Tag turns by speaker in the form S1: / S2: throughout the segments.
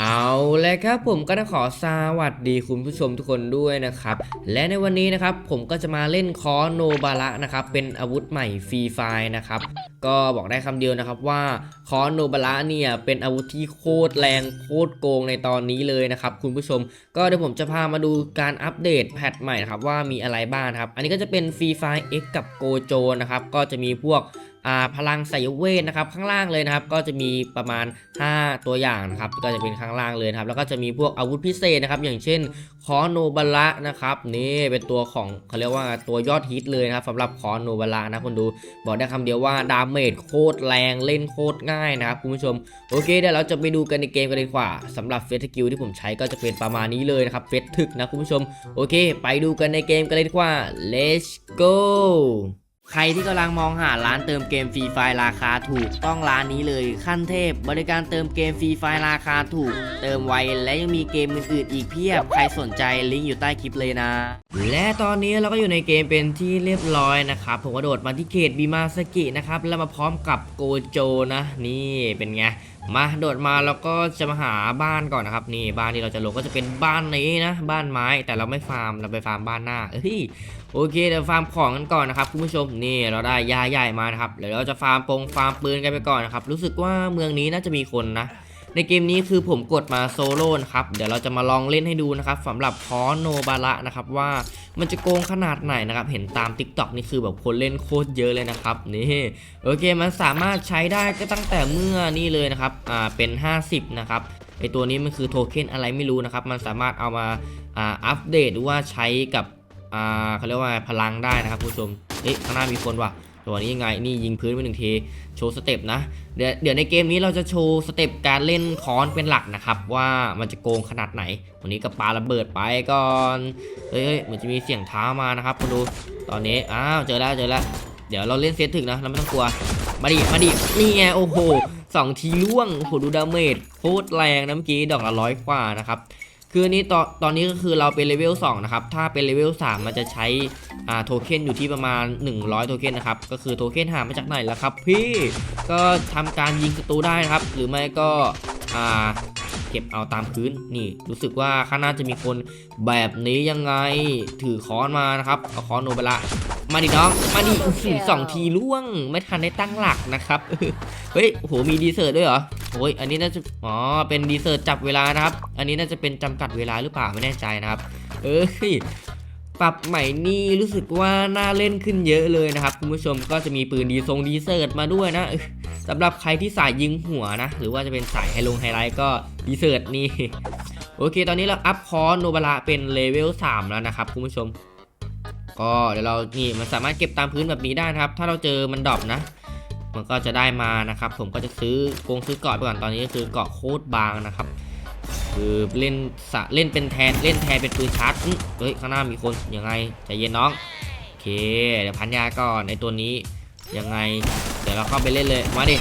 S1: เอาเลยครับผมก็ต้องขอสวัสดีคุณผู้ชมทุกคนด้วยนะครับ และในวันนี้นะครับผมก็จะมาเล่นคอโนบาระนะครับเป็นอาวุธใหม่ฟรีไฟนะครับก็บอกได้คำเดียวนะครับว่าคอโนบาระเนี่ยเป็นอาวุธที่โคตรแรงโคตรโกงในตอนนี้เลยนะครับคุณผู้ชม ก็เดี๋ยวผมจะพามาดูการอัปเดตแพทใหม่นะครับว่ามีอะไรบ้างครับ อันนี้ก็จะเป็นฟรีไฟ X กับโกโจนะครับก็จะมีพวก พลังสายเวทนะครับข้างล่างเลยนะครับ ก็จะมีประมาณ 5 ตัวอย่างนะครับ ก็จะเป็นข้างล่างเลยนะครับ แล้วก็จะมีพวกอาวุธพิเศษนะครับ อย่างเช่นคอโนบาระนะครับนี่เป็นตัวของเขาเรียกว่าตัวยอดฮิตเลยนะครับสำหรับคอโนบาระนะคนดู บอกได้คำเดียวว่าดาเมจโคตรแรงเล่นโคตรง่ายนะครับคุณผู้ชมโอเคเดี๋ยวเราจะไปดูกันในเกมกันเลยดีกว่าสำหรับเฟสกิลที่ผมใช้ก็จะเป็นประมาณนี้เลยนะครับเฟสถึกนะคุณผู้ชมโอเค ไปดูกันในเกมกันเลยดีกว่า let's go ใครที่กำลังมองหาร้านเติมเกมฟรีไฟราคาถูกต้องร้านนี้เลยขั้นเทพ บริการเติมเกมฟรีไฟราคาถูก เติมไวและยังมีเกมอื่นๆอีกเพียบ ใครสนใจลิงก์อยู่ใต้คลิปเลยนะ และตอนนี้เราก็อยู่ในเกมเป็นที่เรียบร้อยนะครับผมกระโดดมาที่เขตบิมาสกินะครับแล้วมาพร้อมกับโกโจนะ นี่เป็นไงมาโดดมาแล้วก็จะมาหาบ้านก่อนนะครับนี่บ้านที่เราจะลงก็จะเป็นบ้านนี้นะ บ้านไม้แต่เราไม่ฟาร์มเราไปฟาร์มบ้านหน้าเอ้ยโอเคเดี๋ยวฟาร์มของกันก่อนนะครับคุณผู้ชมนี่เราได้ยาใหญ่มานะครับเดี๋ยวเราจะฟาร์มปงฟาร์มปืนกันไปก่อนนะครับรู้สึกว่าเมืองนี้น่าจะมีคนนะในเกมนี้คือผมกดมาโซโล่นะครับเดี๋ยวเราจะมาลองเล่นให้ดูนะครับสำหรับคอโนบาระนะครับว่ามันจะโกงขนาดไหนนะครับเห็นตาม Tik t o อกนี่คือแบบคนเล่นโคตรเยอะเลยนะครับนี่โอเคมันสามารถใช้ได้ก็ตั้งแต่เมื่อนี่เลยนะครับอ่าเป็น 50 นะครับไอตัวนี้มันคือโทเค็นอะไรไม่รู้นะครับมันสามารถเอามาอ่าอัปเดตหรือว่าใช้กับอ่าเขาเรียกว่าพลังได้นะครับคุณผู้ชม เอ๊ะข้างหน้ามีคนว่ะตัวนี้ยังไงนี่ยิงพื้นไปหนึ่งทีโชว์สเต็ปนะเดี๋ยวเดี๋ยวในเกมนี้เราจะโชว์สเต็ปการเล่นค้อนเป็นหลักนะครับว่ามันจะโกงขนาดไหนวันนี้ก็ปาระเบิดไปก่อนเฮ้ยเหมือนจะมีเสียงท้ามานะครับคุณดูตอนนี้อ้าวเจอแล้วเจอแล้วเดี๋ยวเราเล่นเซตถึงนะเราไม่ต้องกลัวมาดิมาดินี่ไงโอ้โหสองทีล่วงโอ้โหดูดาเมจโคตรแรงนะเมื่อกี้ดอกละร้อยกว่านะครับ คืออันนี้ตอนตอนนี้ก็คือเราเป็นเลเวล2นะครับ ถ้าเป็นเลเวล3มันจะใช้อ่าโทเค็นอยู่ที่ประมาณ 100 โทเค็นนะครับ ก็คือโทเค็นหามาจากไหนล่ะครับ พี่ก็ทำการยิงศัตรูได้นะครับ หรือไม่ก็อ่าเก็บเอาตามพื้นนี่ รู้สึกว่าข้างหน้าจะมีคนแบบนี้ยังไงถือค้อนมานะครับเอาค้อนโนไปละมาดิน้องมาดิสองทีล่วงไม่ทันได้ตั้งหลักนะครับเฮ้ยโอ้โหมีดีเซอร์ด้วยเหรอ โอ้ยอันนี้น่าจะอ๋อเป็นดีเซอร์จับเวลานะครับ อันนี้น่าจะเป็นจำกัดเวลาหรือเปล่าไม่แน่ใจนะครับ เอ้ยปรับใหม่นี่รู้สึกว่าน่าเล่นขึ้นเยอะเลยนะครับคุณผู้ชมก็จะมีปืนดีทรงดีเซิร์ตมาด้วยนะสำหรับใครที่สายยิงหัวนะ หรือว่าจะเป็นสายไฮลงไฮไลท์ก็ดีเซิร์ตนี่โอเค ตอนนี้เราอัพคอร์โนบาระเป็นเลเวล3แล้วนะครับคุณผู้ชมก็เดี๋ยวเรานี่มันสามารถเก็บตามพื้นแบบนี้ได้นะครับ ถ้าเราเจอมันดรอปนะ มันก็จะได้มานะครับ ผมก็จะซื้อกงซื้อเกาะไปก่อนตอนนี้ก็คือเกาะโคตรบางนะครับ คือเล่นสะเล่นเป็นแทนเล่นแทนเป็นปืนชาร์จเฮ้ยข้างหน้ามีคนยังไงใจเย็นน้องโอเคเดี๋ยวพันยาก่อนในตัวนี้ยังไง เดี๋ยวเราเข้าไปเล่นเลยมาดิ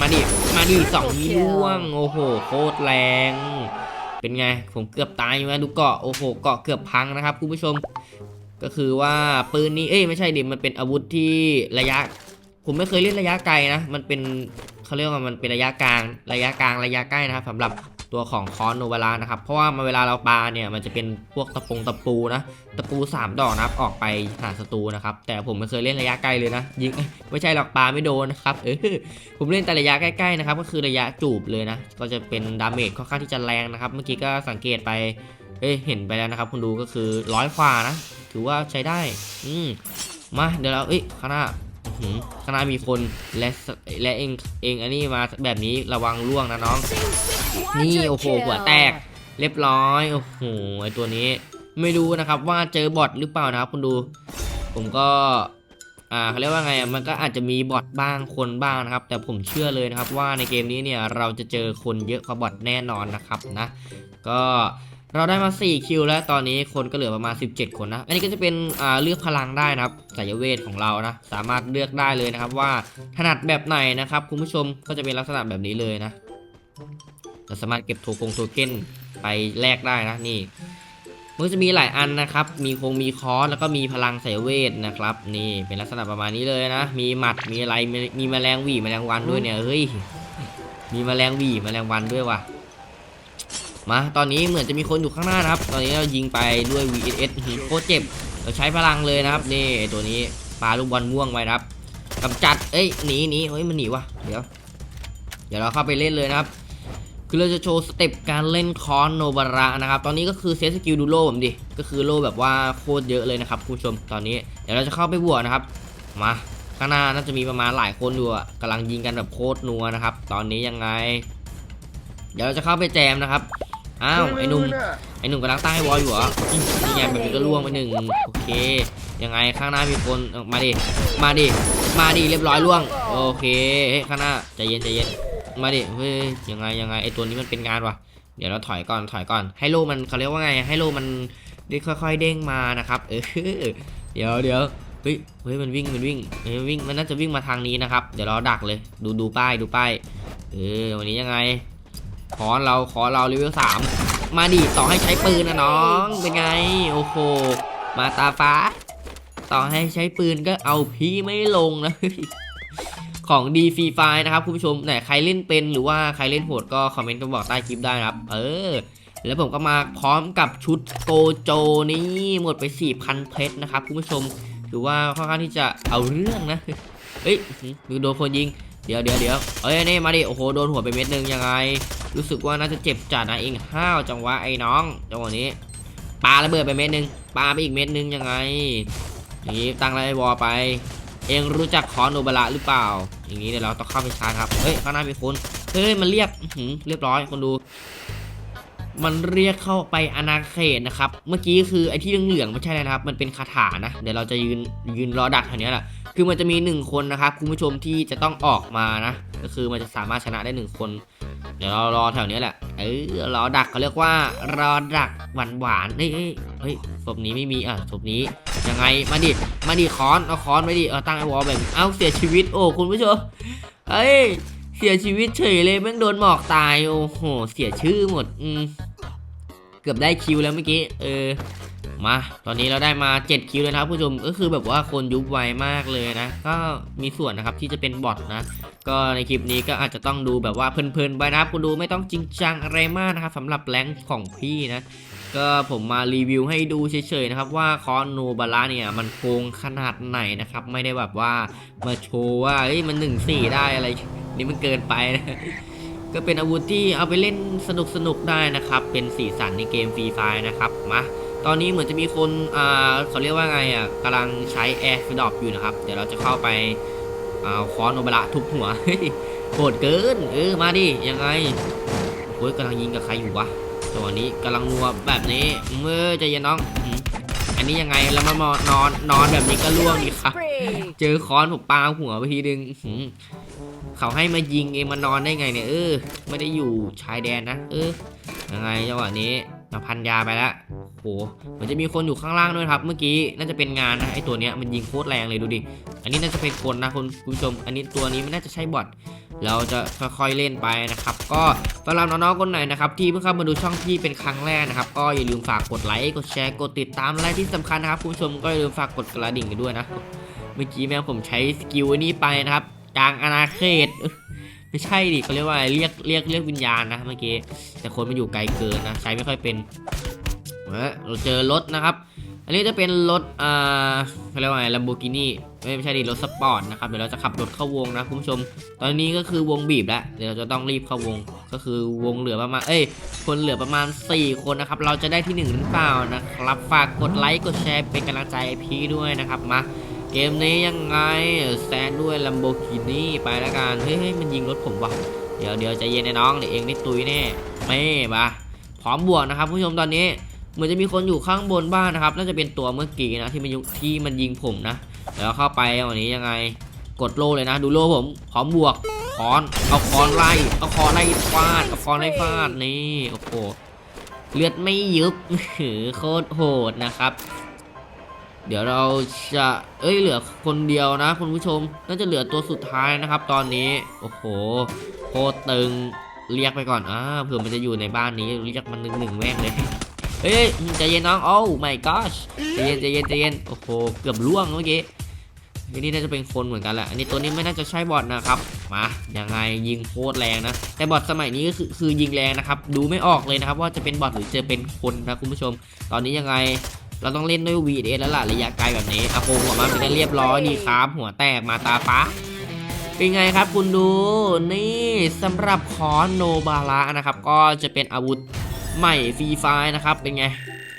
S1: มาดิมาดิสองนี้ล่วงโอ้โหโคตรแรงเป็นไง ผมเกือบตายอยู่นะดูเกาะโอ้โหเกาะเกือบพังนะครับคุณผู้ชม ก็คือว่าปืนนี้เอ้ยไม่ใช่ดิมันเป็นอาวุธที่ระยะ ผมไม่เคยเล่นระยะไกลนะ มันเป็นเขาเรียกว่ามันเป็นระยะกลาง ระยะกลาง ระยะใกล้นะครับสำหรับตัวของคอนโนเวลานะครับ เพราะว่ามันเวลาเราปาเนี่ยมันจะเป็นพวกตะปงตะปูนะ ตะปู 3 ดอกนะครับ ออกไปหาศัตรูนะครับ แต่ผมไม่เคยเล่นระยะไกลเลยนะ ยิงไม่ใช่หรอกปาไม่โดนนะครับ เออ ผมเล่นแต่ระยะใกล้ๆนะครับ ก็คือระยะจูบเลยนะ ก็จะเป็นดาเมจค่อนข้างที่จะแรงนะครับ เมื่อกี้ก็สังเกตไป เอ้ย เห็นไปแล้วนะครับ คุณดูก็คือร้อยกว่านะ ถือว่าใช้ได้ อืม มา เดี๋ยวเรา เอ้ย ข้างหน้า ข้างหน้ามีคนและและเองเองอันนี้มาแบบนี้ระวังล่วงนะน้อง นี่โอ้โหหัวแตก เรียบร้อยโอ้โหไอตัวนี้ ไม่รู้นะครับว่าเจอบอทหรือเปล่านะครับคุณดู ผมก็อ่าเขาเรียกว่าไงมันก็อาจจะมีบอทบ้างคนบ้างนะครับ แต่ผมเชื่อเลยนะครับว่าในเกมนี้เนี่ยเราจะเจอคนเยอะกว่าบอทแน่นอนนะครับนะ ก็ เราได้มา 4 คิวแล้วตอนนี้คนก็เหลือประมาณ 17 คนนะ อันนี้ก็จะเป็นอ่าเลือกพลังได้นะครับสายเวทของเรานะ สามารถเลือกได้เลยนะครับว่าถนัดแบบไหนนะครับคุณผู้ชมก็จะเป็นลักษณะแบบนี้เลยนะ เราสามารถเก็บโทกงโทเก้นไปแลกได้นะนี่มันจะมีหลายอันนะครับ มีคงมีคอร์สแล้วก็มีพลังสายเวทนะครับ นี่เป็นลักษณะประมาณนี้เลยนะ มีหมัดมีอะไรมีมแมลงวีแมลงวันด้วยเนี่ยเฮ้ยมีแมลงวีแมลงวันด้วยว่ะ มาตอนนี้เหมือนจะมีคนอยู่ข้างหน้านะครับ ตอนนี้เรายิงไปด้วย VSS อื้อหือโคตรเจ็บ เราใช้พลังเลยนะครับ นี่ตัวนี้ปลาลูกบอลม่วงไว้นะครับกำจัด เอ้ยหนีหนีเฮ้ยมันหนีวะเดี๋ยว เดี๋ยวเราเข้าไปเล่นเลยนะครับ คือเราจะโชว์สเต็ปการเล่นคอนโนบาระนะครับ ตอนนี้ก็คือเซตสกิลดูโล่ผมดิ ก็คือโล่แบบว่าโคตรเยอะเลยนะครับคุณผู้ชม ตอนนี้เดี๋ยวเราจะเข้าไปบวกนะครับ มาข้างหน้าน่าจะมีประมาณหลายคนอยู่ะกำลังยิงกันแบบโคตรนัวนะครับ ตอนนี้ยังไง เดี๋ยวเราจะเข้าไปแจมนะครับ อ้าวไอ้หนุ่มไอ้หนุ่มกำลังตั้งให้วอลอยู่เหรออืมนี่ไงแบบนี้ก็ล่วงไปหนึ่งโอเค ยังไงข้างหน้ามีคนเอ้ามาดิมาดิมาดิเรียบร้อยล่วงโอเคเฮ้ยข้างหน้าใจเย็นใจเย็นมาดิเฮ้ยยังไงยังไงไอตัวนี้มันเป็นงานวะเดี๋ยวเราถอยก่อนถอยก่อน ให้โลมันเขาเรียกว่าไง ให้โลมันได้ค่อยๆเด้งมานะครับเออเดี๋ยวเดี๋ยวเฮ้ยเฮ้ยมันวิ่งมันวิ่งเฮ้ยมันวิ่งมันน่าจะวิ่งมาทางนี้นะครับ เดี๋ยวเราดักเลย ดูดูป้ายดูป้ายเออวันนี้ยังไง ขอเราขอเราเลเวลสามมาดิต่อให้ใช้ปืนนะน้องเป็นไงโอ้โหมาตาฟ้า ต่อให้ใช้ปืนก็เอาพี่ไม่ลงนะของดีฟรีไฟนะครับคุณผู้ชมไหนใครเล่นเป็นหรือว่าใครเล่นโหดก็คอมเมนต์กันบอกใต้คลิปได้นะครับ เออ แล้วผมก็มาพร้อมกับชุดโกโจนี่หมดไป 4,000 เพชรนะครับคุณผู้ชมถือว่าค่อนข้างที่จะเอาเรื่องนะเฮ้ยดูโดนคนยิง เดี๋ยวเดี๋ยวเดี๋ยวเอ้ยนี่มาดิโอ้โหโดนหัวไปเม็ดหนึงยังไง รู้สึกว่าน่าจะเจ็บจัดนะเองห้าวจังหวะไอ้น้องจังหวะนี้ปาระเบิดไปเม็ดหนึงปาไปอีกเม็ดหนึงยังไงอย่างนี้ตั้งไรวอไป เองรู้จักคอนโนบาระหรือเปล่า อย่างนี้เดี๋ยวเราต้องเข้าไปชาร์จครับเฮ้ยข้างหน้ามีคนเฮ้ยมันเรียกเรียบร้อยคนดู มันเรียกเข้าไปอาณาเขตนะครับ เมื่อกี้คือไอ้ที่เหลืองๆไม่ใช่เลยนะครับ มันเป็นคาถานะเดี๋ยวเราจะยืนยืนรอดักแถวนี้แหละคือมันจะมีหนึ่งคนนะครับคุณผู้ชมที่จะต้องออกมานะก็คือมันจะสามารถชนะได้หนึ่งคน เดี๋ยวเรารอแถวเนี้ยแหละ เออรอดักเขาเรียกว่า รอดักหวานหวานเฮ้ยเฮ้ยศพนี้ไม่มีอะศพนี้ยังไงมาดิมาดิค้อนเอาค้อนไปดิเอาตั้งไอวอลแบบเอ้าเสียชีวิตโอ้คุณผู้ชมเฮ้ยเสียชีวิตเฉยเลยแม่งโดนหมอกตายโอ้โหเสียชื่อหมดอืมเกือบได้คิวแล้วเมื่อกี้เออ มา ตอนนี้เราได้มา 7 คิวแล้วนะครับผู้ชม ก็คือแบบว่าคนยุบไวมากเลยนะ ก็มีส่วนนะครับที่จะเป็นบอทนะ ก็ในคลิปนี้ก็อาจจะต้องดูแบบว่าเพลินๆไปนะครับคุณดูไม่ต้องจริงจังอะไรมากนะครับสำหรับแรงค์ของพี่นะ ก็ผมมารีวิวให้ดูเฉยๆนะครับว่าคอนโนบาระเนี่ยมันโกงขนาดไหนนะครับไม่ได้แบบว่ามาโชว์ว่าเฮ้ยมันหนึ่งสี่ได้อะไร นี่มันเกินไปนะก็เป็นอาวุธที่เอาไปเล่นสนุกๆได้นะครับ เป็นสีสันในเกมฟรีไฟนะครับ มา ตอนนี้เหมือนจะมีคนอ่าเขาเรียกว่าไงอะกำลังใช้แอร์ฟิดอปอยู่นะครับ เดี๋ยวเราจะเข้าไปอ่าคอนโนบระทุบหัวโหดเกิน เออ มาดิ ยังไงโอ้ยกำลังยิงกับใครอยู่วะจังหวะนี้กำลังนัวแบบนี้เมื่อใจเย็นน้อง อันนี้ยังไงแล้วมามานอนนอนแบบนี้ก็ล่วงดีครับ เจอคอนผมปาหัวไปทีนึงเขาให้มายิงเองมานอนได้ไงเนี่ยเออ ไม่ได้อยู่ชายแดนนะ เออ ยังไงจังหวะนี้ มาพันยาไปแล้วโหเหมันจะมีคนอยู่ข้างล่างด้วยครับ เมื่อกี้น่าจะเป็นงานนะไอตัวเนี้ยมันยิงโคตรแรงเลยดูดิ อันนี้น่าจะเป็นคนนะคุณผู้ชม อันนี้ตัวนี้ไม่น่าจะใช่บอทเราจะค่อยๆเล่นไปนะครับ ก็สำหรับน้องๆคนไหนนะครับที่เพิ่งเข้ามาดูช่องพี่เป็นครั้งแรกนะครับ ก็อย่าลืมฝากกดไลค์กดแชร์กดติดตามและที่สำคัญนะครับคุณผู้ชมก็อย่าลืมฝากกดกระดิ่งกันด้วยนะ เมื่อกี้แม่ผมใช้สกิลอันนี้ไปนะครับกลางอาณาเขต ไม่ใช่ดิเขาเรียกว่าเรียกเรียกเรียกวิญญาณนะเมื่อกี้แต่คนมันอยู่ไกลเกินนะใช้ไม่ค่อยเป็นเออเราเจอรถนะครับ อันนี้จะเป็นรถอ่าเขาเรียกว่าไงลัมโบกินี่ไม่ใช่ดิรถสปอร์ตนะครับเดี๋ยวเราจะขับรถเข้าวงนะคุณผู้ชม ตอนนี้ก็คือวงบีบแล้วเดี๋ยวเราจะต้องรีบเข้าวง ก็คือวงเหลือประมาณเอ้ยคนเหลือประมาณ 4 คนนะครับเราจะได้ที่1หรือเปล่านะครับฝากกดไลค์กดแชร์เป็นกำลังใจพี่ด้วยนะครับมา เกมนี้ยังไงแซนด้วยลัมโบกินี่ไปแล้วกันเฮ้ยมันยิงรถผมว่ะเดี๋ยวเดี๋ยวใจเย็นนะน้องเดี๋ยวเองได้ตุยแน่ไม่มาพร้อมบวกนะครับผู้ชมตอนนี้เหมือนจะมีคนอยู่ข้างบนบ้านนะครับ น่าจะเป็นตัวเมื่อกี้นะที่มันยุที่มันยิงผมนะเดี๋ยวเข้าไปวันนี้ยังไงกดโลเลยนะ ดูโลผมพร้อมบวกคอนเอาคอนไล่เอาคอนไล่ฟาดเอาคอนไล่ฟาดนี่โอ้โหเลือดไม่ยุบหือโคตรโหดนะครับ เดี๋ยวเราจะเอ้ยเหลือคนเดียวนะคุณผู้ชม น่าจะเหลือตัวสุดท้ายนะครับ ตอนนี้ โอ้โหโคตรตึง เรียกไปก่อนอ่าเผื่อมันจะอยู่ในบ้านนี้ เรียกมันหนึ่งหนึ่งแม่งเลยเฮ้ยใจเย็นน้อง โอ้ my gosh ใจเย็นใจเย็นใจเย็น โอ้โห เกือบล่วงเมื่อกี้อันนี้น่าจะเป็นคนเหมือนกันแหละ อันนี้ตัวนี้ไม่น่าจะใช่บอทนะครับ มา ยังไงยิงโคตรแรงนะ แต่บอทสมัยนี้ก็คือคือยิงแรงนะครับ ดูไม่ออกเลยนะครับ ว่าจะเป็นบอทหรือจะเป็นคนนะคุณผู้ชม ตอนนี้ยังไง เราต้องเล่นด้วย VS แล้วล่ะระยะไกลแบบนี้อะโปหัวมาเป็นที่เรียบร้อยดีครับ หัวแตกมาตาปะเป็นไงครับคุณดูนี่สำหรับคอนโนบาระนะครับ ก็จะเป็นอาวุธใหม่ฟรีไฟนะครับ เป็นไง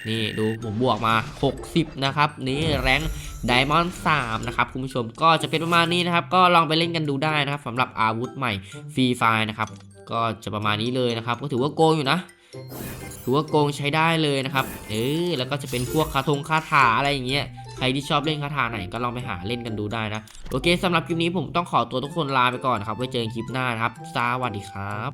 S1: นี่ดูผมบวกมา 60 นะครับ นี่แรงไดมอนด์3นะครับคุณผู้ชมก็จะเป็นประมาณนี้นะครับ ก็ลองไปเล่นกันดูได้นะครับสำหรับอาวุธใหม่ฟรีไฟนะครับ ก็จะประมาณนี้เลยนะครับ ก็ถือว่าโกงอยู่นะ ถือว่าโกงใช้ได้เลยนะครับ เออ แล้วก็จะเป็นพวกคาทงคาถาอะไรอย่างเงี้ย ใครที่ชอบเล่นคาถาไหนก็ลองไปหาเล่นกันดูได้นะ โอเคสำหรับคลิปนี้ผมต้องขอตัวทุกคนลาไปก่อนนครับ ไว้เจอกันคลิปหน้านะครับ สวัสดีครับ